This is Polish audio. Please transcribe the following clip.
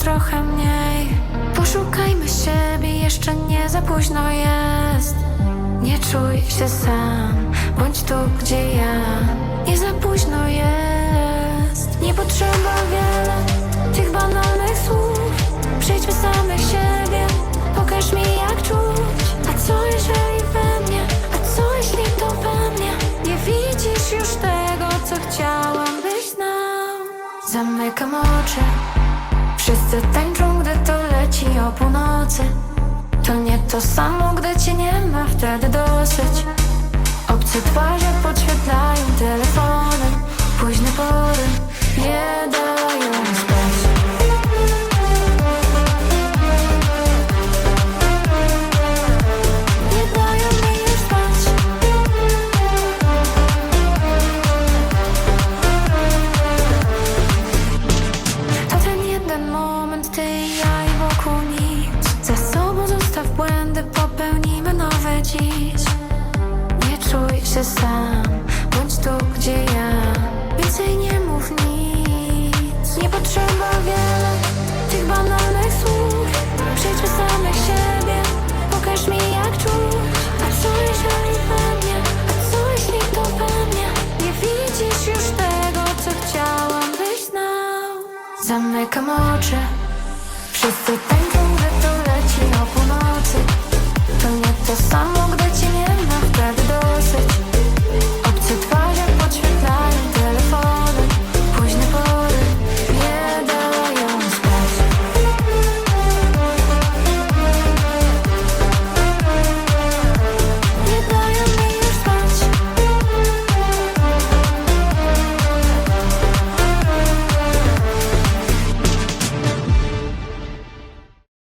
trochę mniej. Poszukajmy siebie, jeszcze nie za późno jest. Nie czuj się sam, bądź tu gdzie ja. Nie za późno jest. Nie potrzeba wiele tych banalnych słów. Przejdźmy samych siebie, pokaż mi jak czuć. A co jeżeli we mnie, a co jeśli to we mnie? Nie widzisz już tego, co chciałam byś znał Zamykam oczy Wszyscy tańczą, gdy to leci o północy. To nie to samo, gdy cię nie ma wtedy dosyć. Obce twarze podświetlają telefonem się sam, bądź tu gdzie ja. Więcej nie mów nic. Nie potrzeba wiele tych banalnych słów. Przejdźmy samych siebie, pokaż mi jak czuć. A co jeżeli we mnie, a co jeśli to we mnie Nie widzisz już tego, co chciałam byś znał. Zamykam oczy. Wszyscy tańczą